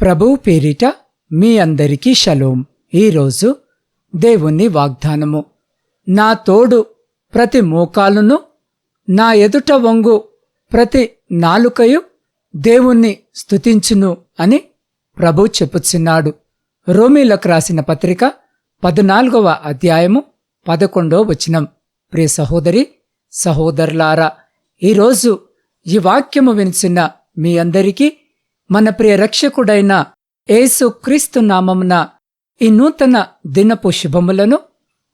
ప్రభువు పేరిట మీ అందరికీ షలోం. ఈరోజు దేవుని వాగ్దానము. నా తోడు ప్రతి మోకాలును నా ఎదుట వంగు ప్రతి నాలుకయు దేవుణ్ణి స్తుతించును అని ప్రభు చెప్పుచున్నాడు. రోమీలకు రాసిన పత్రిక పద్నాలుగవ అధ్యాయము పదకొండో వచనం. ప్రియ సహోదరి సహోదరులారా ఈరోజు ఈ వాక్యము వినిచిన మీ అందరికీ మన ప్రియ రక్షకుడైన ఏసు క్రీస్తు నామమున ఈ నూతన దినపు శుభములను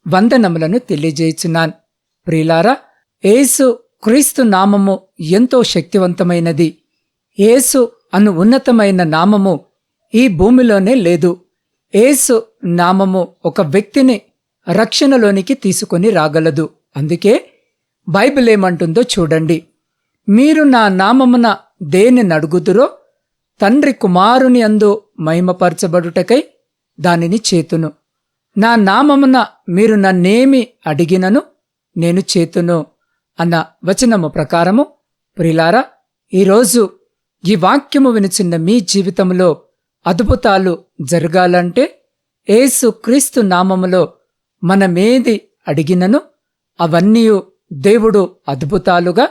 వందనములను తెలియజేయుచున్నాను. ప్రియులారా ఏసు క్రీస్తు నామము ఎంతో శక్తివంతమైనది. ఏసు అను ఉన్నతమైన నామము ఈ భూమిలోనే లేదు. ఏసు నామము ఒక వ్యక్తిని రక్షణలోనికి తీసుకొని రాగలదు. అందుకే బైబిల్ ఏమంటుందో చూడండి. మీరు నా నామమున దేని నడుగుదురో తండ్రి కుమారుని అందు మహిమపరచబడుటకై దానిని చేతును. నా నామమున మీరు నన్నేమి అడిగినను నేను చేతును అన్న వచనము ప్రకారము ప్రిలారా ఈరోజు ఈ వాక్యము వినిచిన్న మీ జీవితంలో అద్భుతాలు జరగాలంటే ఏసు క్రీస్తు నామములో మనమేది అడిగినను అవన్నీ దేవుడు అద్భుతాలుగా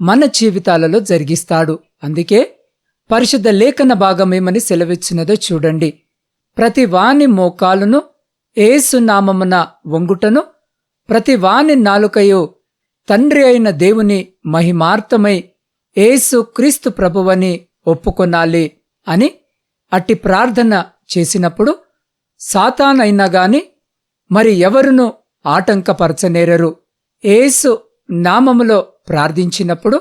మన జీవితాలలో జరిగిస్తాడు. అందుకే పరిశుద్ధ లేఖన భాగమేమని సెలవిచ్చినదో చూడండి. ప్రతి వాని మోకాలును ఏసు నామమున వంగుటను ప్రతి వాని నాలుకయు తండ్రి అయిన దేవుని మహిమార్థమై ఏసు క్రీస్తు ప్రభువని ఒప్పుకొనాలి అని అట్టి ప్రార్థన చేసినప్పుడు సాతానైనా గాని మరి ఎవరును ఆటంకపరచనేరరు? ఏసు నామములో ప్రార్థించినప్పుడు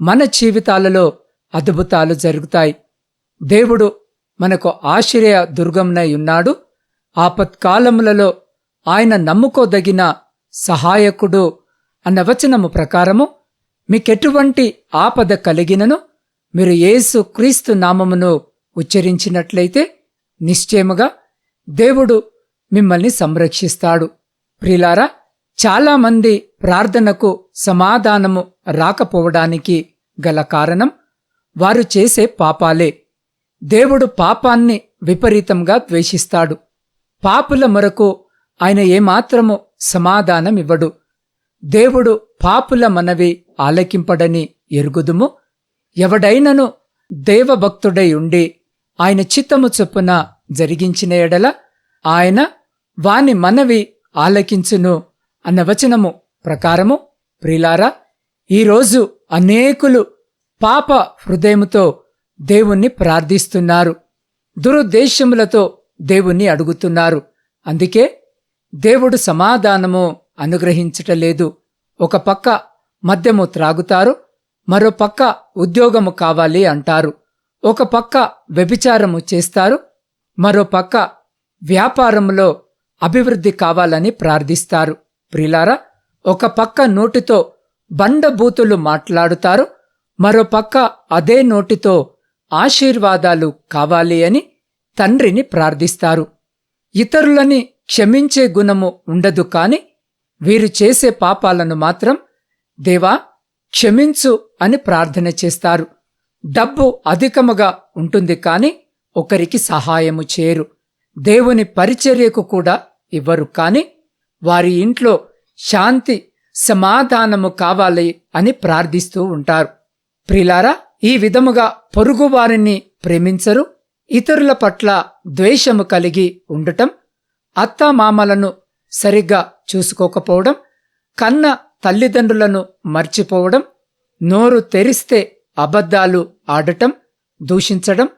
మన జీవితాలలో అద్భుతాలు జరుగుతాయి. దేవుడు మనకు ఆశ్రయ దుర్గంనై ఉన్నాడు. ఆపత్కాలములలో ఆయన నమ్ముకోదగిన సహాయకుడు అన్న వచనము ప్రకారము మీకెటువంటి ఆపద కలిగినను మీరు యేసు క్రీస్తు నామమును ఉచ్చరించినట్లయితే నిశ్చయముగా దేవుడు మిమ్మల్ని సంరక్షిస్తాడు. ప్రిలారా చాలామంది ప్రార్థనకు సమాధానము రాకపోవడానికి గల కారణం వారు చేసే పాపాలే. దేవుడు పాపాన్ని విపరీతంగా ద్వేషిస్తాడు. పాపుల మొరకు ఆయన ఏమాత్రము సమాధానమివ్వడు. దేవుడు పాపుల మనవి ఆలకింపడని ఎరుగుదుము? ఎవడైనను దేవభక్తుడై ఉండి ఆయన చిత్తము చొప్పున జరిగించిన ఎడల ఆయన వాని మనవి ఆలకించును అన్న వచనము ప్రకారము. ప్రిలారా ఈరోజు అనేకులు పాప హృదయముతో దేవుణ్ణి ప్రార్థిస్తున్నారు. దురుద్దేశములతో దేవుణ్ణి అడుగుతున్నారు. అందుకే దేవుడు సమాధానము అనుగ్రహించటలేదు ఒక పక్క మద్యము త్రాగుతారు మరో పక్క ఉద్యోగము కావాలి అంటారు. ఒక పక్క వ్యభిచారము చేస్తారు మరో పక్క వ్యాపారంలో అభివృద్ధి కావాలని ప్రార్థిస్తారు. ప్రిలారా ఒక పక్క నోటితో బండబూతులు మాట్లాడుతారు మరోపక్క అదే నోటితో ఆశీర్వాదాలు కావాలి అని తండ్రిని ప్రార్థిస్తారు. ఇతరులని క్షమించే గుణము ఉండదు కాని వీరు చేసే పాపాలను మాత్రం దేవా క్షమించు అని ప్రార్థన చేస్తారు. డబ్బు అధికముగా ఉంటుంది కాని ఒకరికి సహాయము చేయరు దేవుని పరిచర్యకు కూడా ఇవ్వరు కాని వారి ఇంట్లో శాంతి సమాధానము కావాలి అని ప్రార్థిస్తూ ఉంటారు. ప్రిలారా ఈ విధముగా పొరుగువారిని ప్రేమించరు ఇతరుల పట్ల ద్వేషము కలిగి ఉండటం అత్తమామలను సరిగ్గా చూసుకోకపోవడం కన్న తల్లిదండ్రులను మర్చిపోవడం నోరు తెరిస్తే అబద్ధాలు ఆడటం దూషించడం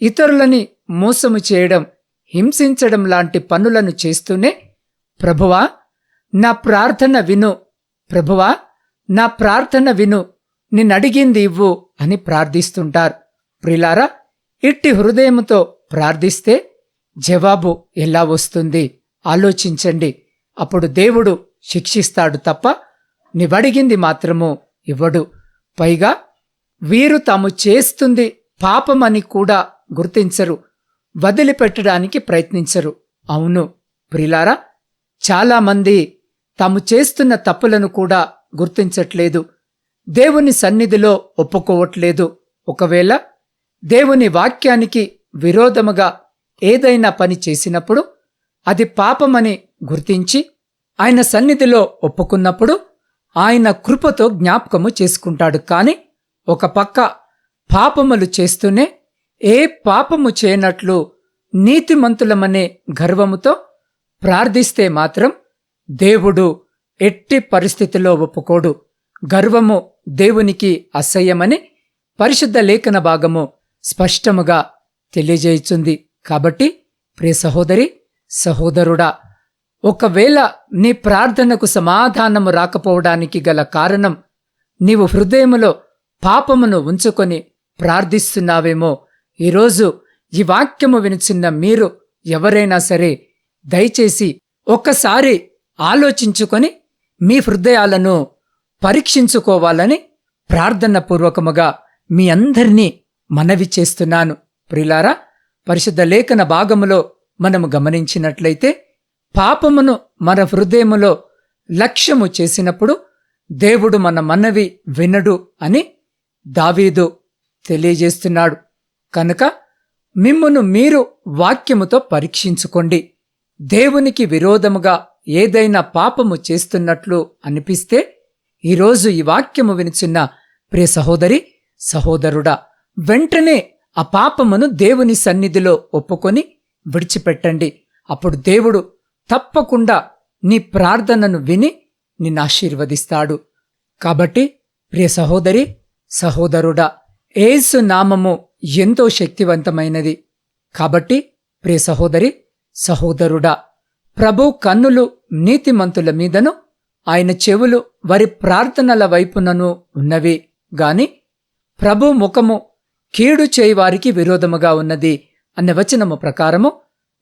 ఇతరులని మోసము చేయడం హింసించడం లాంటి పనులను చేస్తూనే ప్రభువా నా ప్రార్థన విను ప్రభువా నా ప్రార్థన విను నిన్నడిగింది ఇవ్వు అని ప్రార్థిస్తుంటారు. ప్రిలారా ఇట్టి హృదయముతో ప్రార్థిస్తే జవాబు ఎలా వస్తుంది? ఆలోచించండి. అప్పుడు దేవుడు శిక్షిస్తాడు తప్ప నివడిగింది మాత్రము ఇవ్వడు. పైగా వీరు తాము చేస్తుంది పాపమని కూడా గుర్తించరు. వదిలిపెట్టడానికి ప్రయత్నించరు. అవును ప్రిలారా చాలామంది తాము చేస్తున్న తప్పులను కూడా గుర్తించట్లేదు. దేవుని సన్నిధిలో ఒప్పుకోవట్లేదు. ఒకవేళ దేవుని వాక్యానికి విరోధముగా ఏదైనా పని చేసినప్పుడు అది పాపమని గుర్తించి ఆయన సన్నిధిలో ఒప్పుకున్నప్పుడు ఆయన కృపతో జ్ఞాపకము చేసుకుంటాడు. కాని ఒక పక్క పాపములు చేస్తూనే ఏ పాపము చేయనట్లు నీతిమంతులమనే గర్వముతో ప్రార్థిస్తే మాత్రం దేవుడు ఎట్టి పరిస్థితిలో ఒప్పుకోడు. గర్వము దేవునికి అసహ్యమని పరిశుద్ధ లేఖన భాగము స్పష్టముగా తెలియజేయుచుంది. కాబట్టి ప్రియ సహోదరి సహోదరుడా ఒకవేళ నీ ప్రార్థనకు సమాధానము రాకపోవడానికి గల కారణం నీవు హృదయములో పాపమును ఉంచుకొని ప్రార్థిస్తున్నావేమో ఈరోజు ఈ వాక్యము వినిచిన్న మీరు ఎవరైనా సరే దయచేసి ఒక్కసారి ఆలోచించుకొని మీ హృదయాలను పరీక్షించుకోవాలని ప్రార్థనపూర్వకముగా మీ అందరినీ మనవి చేస్తున్నాను. ప్రిలారా పరిశుద్ధ లేఖన భాగములో మనము గమనించినట్లయితే పాపమును మన హృదయములో లక్ష్యము చేసినప్పుడు దేవుడు మన మనవి వినడు అని దావీదు తెలియజేస్తున్నాడు. కనుక మిమ్మును మీరు వాక్యముతో పరీక్షించుకోండి. దేవునికి విరోధముగా ఏదైనా పాపము చేస్తున్నట్లు అనిపిస్తే ఈరోజు ఈ వాక్యము వినిచున్న ప్రియ సహోదరి సహోదరుడా వెంటనే ఆ పాపమును దేవుని సన్నిధిలో ఒప్పుకొని విడిచిపెట్టండి. అప్పుడు దేవుడు తప్పకుండా నీ ప్రార్థనను విని నిన్ను ఆశీర్వదిస్తాడు. కాబట్టి ప్రియ సహోదరి సహోదరుడా ఏసు నామము ఎంతో శక్తివంతమైనది. కాబట్టి ప్రియ సహోదరి సహోదరుడా ప్రభు కన్నులు నీతిమంతుల మీదను ఆయన చెవులు వారి ప్రార్థనల వైపునను ఉన్నవి. గాని ప్రభు ముఖము కీడు చేయివారికి విరోధముగా ఉన్నది అన్న వచనము ప్రకారము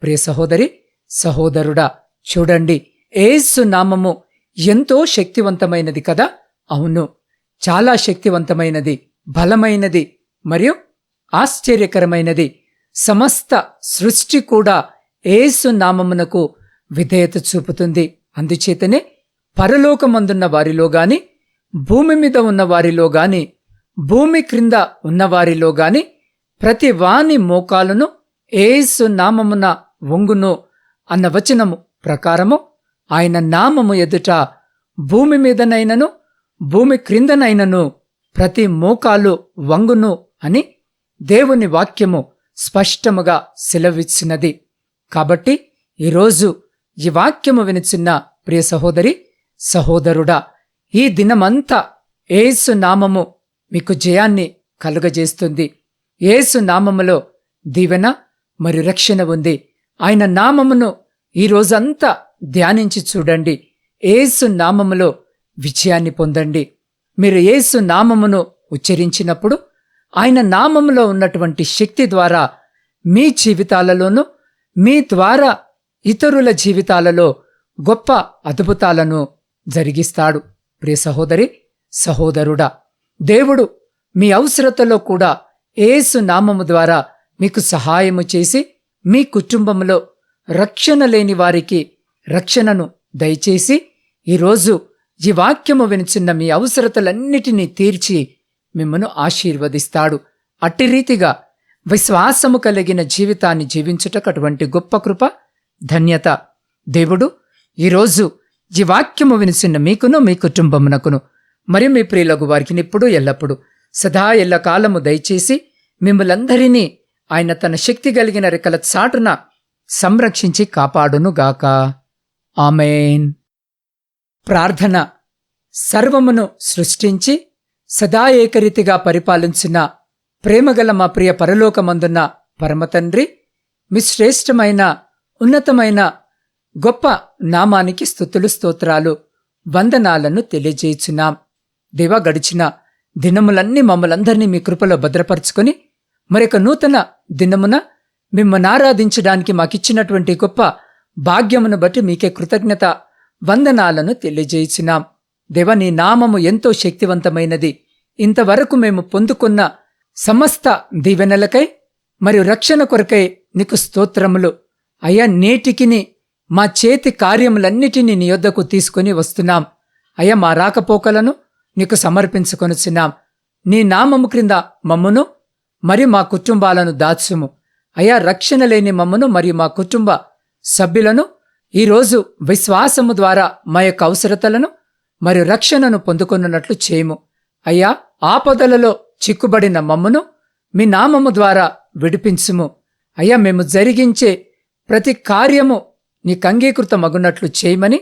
ప్రియ సహోదరి సహోదరుడా చూడండి ఏసు నామము ఎంతో శక్తివంతమైనది కదా? అవును చాలా శక్తివంతమైనది బలమైనది మరియు ఆశ్చర్యకరమైనది. సమస్త సృష్టి కూడా ఏసు నామమునకు విధేయత చూపుతుంది. అందుచేతనే పరలోకమందున్న వారిలో గాని భూమి మీద ఉన్న వారిలో గాని భూమి క్రింద ఉన్నవారిలో గాని ప్రతి వాని మోకాలను ఏసు నామమున వంగును అన్న వచనము ప్రకారము ఆయన నామము ఎదుట భూమి మీదనైనను భూమి క్రిందనైనను ప్రతి మోకాలు వంగును అని దేవుని వాక్యము స్పష్టముగా సెలవిచ్చినది. కాబట్టి ఈరోజు ఈ వాక్యము వినిచిన్న ప్రియ సహోదరి సహోదరుడా ఈ దినమంతా ఏసు నామము మీకు జయాన్ని కలుగజేస్తుంది. ఏసు నామములో దీవెన మరి రక్షణ ఉంది. ఆయన నామమును ఈ రోజంతా ధ్యానించి చూడండి. ఏసు నామములో విజయాన్ని పొందండి. మీరు ఏసు నామమును ఉచ్చరించినప్పుడు ఆయన నామములో ఉన్నటువంటి శక్తి ద్వారా మీ జీవితాలలోనూ మీ ద్వారా ఇతరుల జీవితాలలో గొప్ప అద్భుతాలను జరిగిస్తాడు. ప్రియ సహోదరి సహోదరుడా దేవుడు మీ అవసరతలో కూడా ఏసు నామము ద్వారా మీకు సహాయము చేసి మీ కుటుంబంలో రక్షణ లేని వారికి రక్షణను దయచేసి ఈరోజు ఈ వాక్యము వినిచిన్న మీ అవసరతలన్నిటినీ తీర్చి మిమ్మను ఆశీర్వదిస్తాడు. అట్టి రీతిగా విశ్వాసము కలిగిన జీవితాన్ని జీవించుటకు అటువంటి గొప్ప కృప ధన్యత దేవుడు ఈరోజు ఈ వాక్యము వినిచిన్న మీకును మీ కుటుంబమునకును. మరియు మీ ప్రియులకు వారికి ఇప్పుడు ఎల్లప్పుడు. సదా ఎల్ల కాలము దయచేసి మిమ్మలందరినీ ఆయన తన శక్తి కలిగిన రెక్కల చాటున సంరక్షించి కాపాడునుగాక. ఆమెన్. ప్రార్థన సర్వమును సృష్టించి సదా ఏకరీతిగా పరిపాలించిన ప్రేమగల మా ప్రియ పరలోకమందున్న పరమతండ్రి మీ శ్రేష్టమైన ఉన్నతమైన గొప్ప నామానికి స్థుతులు స్తోత్రాలు వందనాలను తెలియజేయుచున్నాం. దేవా గడిచిన దినములన్నీ మమ్మలందరినీ మీ కృపలో భద్రపరుచుకొని మరొక నూతన దినమున మిమ్మల్ని ఆరాధించడానికి మాకిచ్చినటువంటి గొప్ప భాగ్యమును బట్టి మీకే కృతజ్ఞత వందనాలను తెలియజేయుచున్నాం. దేవ నీ నామము ఎంతో శక్తివంతమైనది. ఇంతవరకు మేము పొందుకున్న సమస్త దీవెనలకై మరియు రక్షణ కొరకై నీకు స్తోత్రములు. అయ్యా నేటికిని మా చేతి కార్యములన్నిటినీ నీ యొద్దకు తీసుకుని వస్తున్నాం. అయ్యా మా రాకపోకలను నీకు సమర్పించుకొనుచున్నాం నీ నామము క్రింద మమ్మును మరి మా కుటుంబాలను దాచుము. అయా రక్షణ లేని మమ్మను మరియు మా కుటుంబ సభ్యులను ఈరోజు విశ్వాసము ద్వారా మా యొక్క అవసరతలను మరియు రక్షణను పొందుకొనున్నట్లు చేయము. అయ్యా ఆపదలలో చిక్కుబడిన మమ్మను మీ నామము ద్వారా విడిపించుము. అయ్యా మేము జరిగించే ప్రతి కార్యము నీకు అంగీకృతమగునట్లు చేయమని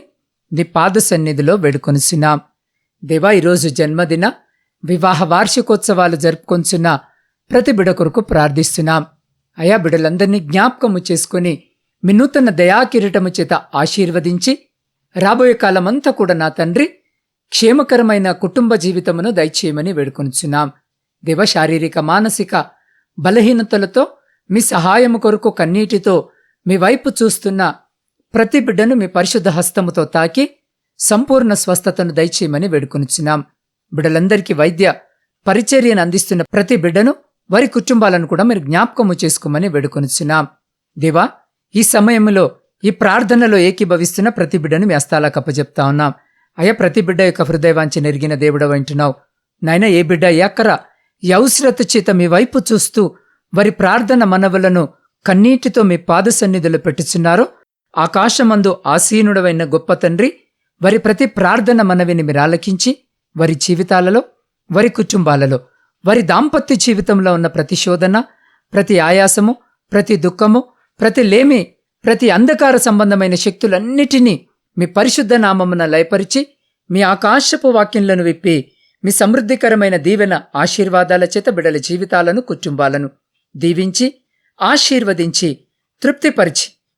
నీ పాద సన్నిధిలో వేడుకొనిసినాం దేవా ఈరోజు జన్మదిన వివాహ వార్షికోత్సవాలు జరుపుకొంచున్న ప్రతి బిడ కొరకు ప్రార్థిస్తున్నాం. అయా బిడలందరినీ జ్ఞాపకము చేసుకుని మీ నూతన దయాకిరీటము చేత ఆశీర్వదించి రాబోయే కాలమంతా కూడా నా తండ్రి క్షేమకరమైన కుటుంబ జీవితమును దయచేయమని వేడుకొనిచున్నాం. దేవ శారీరక మానసిక బలహీనతలతో మీ సహాయము కొరకు కన్నీటితో మీ వైపు చూస్తున్న ప్రతి బిడ్డను మీ పరిశుద్ధ హస్తముతో తాకి సంపూర్ణ స్వస్థతను దయచేయమని వేడుకొనిచున్నాం. బిడ్డలందరికీ వైద్య పరిచర్యను అందిస్తున్న ప్రతి బిడ్డను వారి కుటుంబాలను కూడా మీరు జ్ఞాపకము చేసుకోమని వేడుకొనిచున్నాం. దేవా ఈ సమయంలో ఈ ప్రార్థనలో ఏకీభవిస్తున్న ప్రతి బిడ్డను మీ హస్తాలకు అప్పచెప్తా ఉన్నాం. అయ్యా ప్రతి బిడ్డ యొక్క హృదయవాంచి నెరిగిన దేవుడు వింటున్నావు నాయన ఏ బిడ్డ ఎక్కర యౌశ్రత చేత మీ వైపు చూస్తూ వారి ప్రార్థన మనవులను కన్నీటితో మీ పాద సన్నిధిలో పెట్టుచున్నారో ఆకాశమందు ఆసీనుడవైన గొప్ప తండ్రి వారి ప్రతి ప్రార్థన మనవిని మీరు ఆలకించి వారి జీవితాలలో వారి కుటుంబాలలో వారి దాంపత్య జీవితంలో ఉన్న ప్రతి శోధన ప్రతి ఆయాసము ప్రతి దుఃఖము ప్రతి లేమి ప్రతి అంధకార సంబంధమైన శక్తులన్నిటినీ మీ పరిశుద్ధ నామమున లయపరిచి మీ ఆకాశపు వాక్యంలను విప్పి మీ సమృద్ధికరమైన దీవెన ఆశీర్వాదాల చేత బిడల జీవితాలను కుటుంబాలను దీవించి ఆశీర్వదించి తృప్తిపరిచి